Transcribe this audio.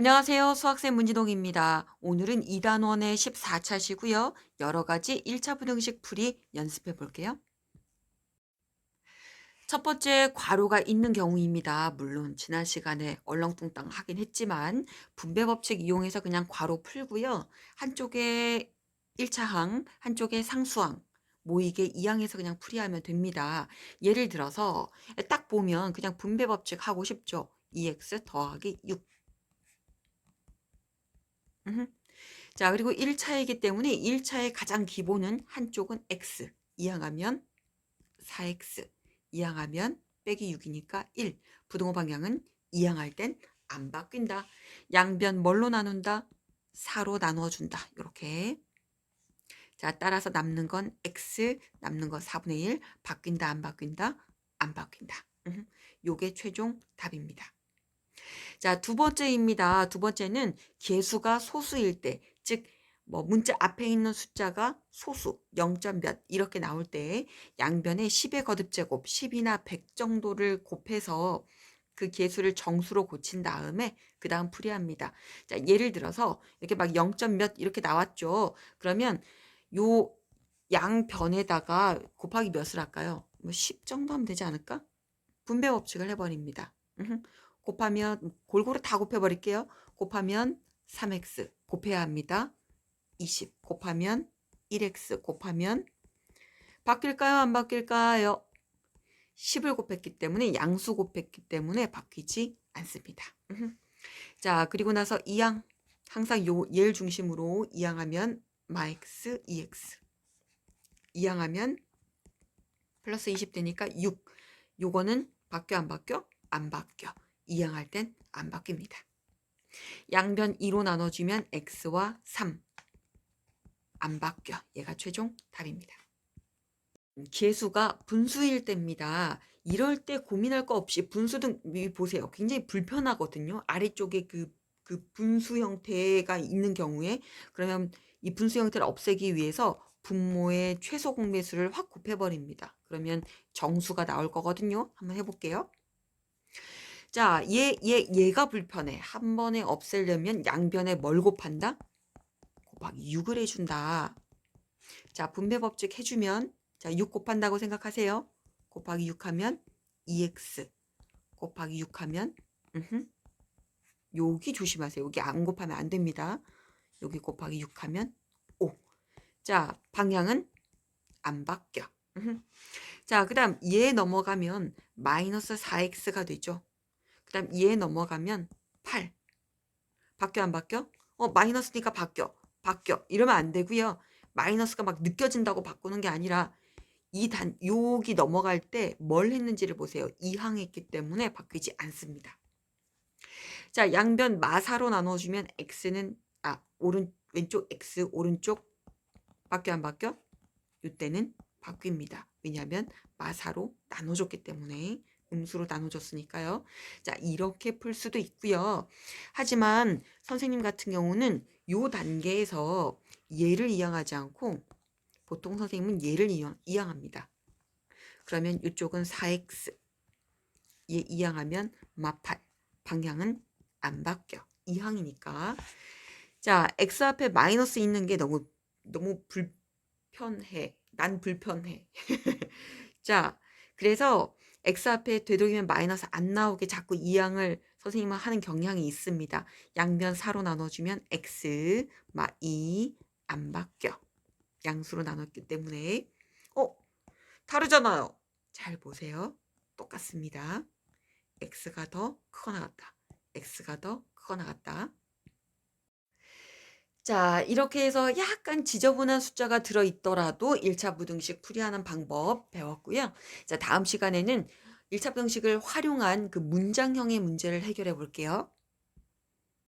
안녕하세요. 수학생 문진홍입니다. 오늘은 2단원의 14차시고요. 여러 가지 1차 부등식 풀이 연습해 볼게요. 첫 번째 괄호가 있는 경우입니다. 물론 지난 시간에 얼렁뚱땅 하긴 했지만 분배 법칙 이용해서 그냥 괄호 풀고요. 한쪽에 1차항, 한쪽에 상수항 모이게 2항에서 그냥 풀이하면 됩니다. 예를 들어서 딱 보면 그냥 분배 법칙 하고 싶죠. 2x 더하기 6 음흠. 자, 그리고 1차이기 때문에 1차의 가장 기본은 한쪽은 x, 이항하면 4x, 이항하면 빼기 6이니까 1. 부등호 방향은 이항할 땐 안 바뀐다. 양변 뭘로 나눈다? 4로 나누어준다. 이렇게. 자, 따라서 남는 건 x, 남는 건 4분의 1. 바뀐다, 안 바뀐다? 안 바뀐다. 요게 최종 답입니다. 자, 두 번째입니다. 두 번째는 개수가 소수일 때, 즉, 뭐 문자 앞에 있는 숫자가 소수, 0점 몇 이렇게 나올 때 양변에 10의 거듭제곱, 10이나 100 정도를 곱해서 그 개수를 정수로 고친 다음에 그 다음 풀이합니다. 자, 예를 들어서 이렇게 막 0점 몇 이렇게 나왔죠. 그러면 요 양변에다가 곱하기 몇을 할까요? 뭐 10 정도 하면 되지 않을까? 분배 법칙을 해버립니다. 곱하면 골고루 다 곱해버릴게요. 곱하면 3x 곱해야 합니다. 20 곱하면 1x 곱하면 바뀔까요? 안 바뀔까요? 10을 곱했기 때문에 양수 곱했기 때문에 바뀌지 않습니다. 자 그리고 나서 2항 항상 요 얘를 중심으로 2항하면 마x 2x 2항하면 플러스 20 되니까 6 요거는 바뀌어 안 바뀌어? 안 바뀌어. 이항할 땐 안 바뀝니다. 양변 2로 나눠주면 x와 3. 안 바뀌어. 얘가 최종 답입니다. 개수가 분수일 때입니다. 이럴 때 고민할 거 없이 분수 등 보세요. 굉장히 불편하거든요. 아래쪽에 그, 그 분수 형태가 있는 경우에 그러면 이 분수 형태를 없애기 위해서 분모의 최소 공배수를 확 곱해버립니다. 그러면 정수가 나올 거거든요. 한번 해볼게요. 자, 얘, 얘, 얘가 불편해. 한 번에 없애려면 양변에 뭘 곱한다? 곱하기 6을 해준다. 자, 분배 법칙 해주면, 자, 6 곱한다고 생각하세요. 곱하기 6 하면 2x. 곱하기 6 하면, 음흠. 여기 조심하세요. 여기 안 곱하면 안 됩니다. 여기 곱하기 6 하면 5. 자, 방향은 안 바뀌어. 음흠. 자, 그 다음 얘 넘어가면 마이너스 4x가 되죠. 그 다음 2에 넘어가면 8. 바뀌어 안 바뀌어? 어 마이너스니까 바뀌어. 바뀌어. 이러면 안 되고요. 마이너스가 막 느껴진다고 바꾸는 게 아니라 이 단, 여기 넘어갈 때 뭘 했는지를 보세요. 이항했기 때문에 바뀌지 않습니다. 자, 양변 마사로 나눠주면 x는 아 오른 왼쪽 x 오른쪽 바뀌어 안 바뀌어? 이때는 바뀝니다. 왜냐하면 마사로 나눠줬기 때문에 음수로 나눠줬으니까요. 자, 이렇게 풀 수도 있고요. 하지만 선생님 같은 경우는 요 단계에서 얘를 이항하지 않고 보통 선생님은 얘를 이항, 이항합니다. 그러면 이쪽은 4x 얘 이항하면 마8 방향은 안 바뀌어. 이항이니까. 자, x 앞에 마이너스 있는 게 너무 너무 불편해. 난 불편해. 자, 그래서 x 앞에 되도록이면 마이너스 안 나오게 자꾸 이항을 선생님은 하는 경향이 있습니다. 양변 4로 나눠주면 x, 마 2, 안 바뀌어. 양수로 나눴기 때문에 어? 다르잖아요. 잘 보세요. 똑같습니다. x가 더 크거나 같다. x가 더 크거나 같다. 자, 이렇게 해서 약간 지저분한 숫자가 들어있더라도 1차 부등식 풀이하는 방법 배웠고요. 자, 다음 시간에는 1차 부등식을 활용한 그 문장형의 문제를 해결해 볼게요.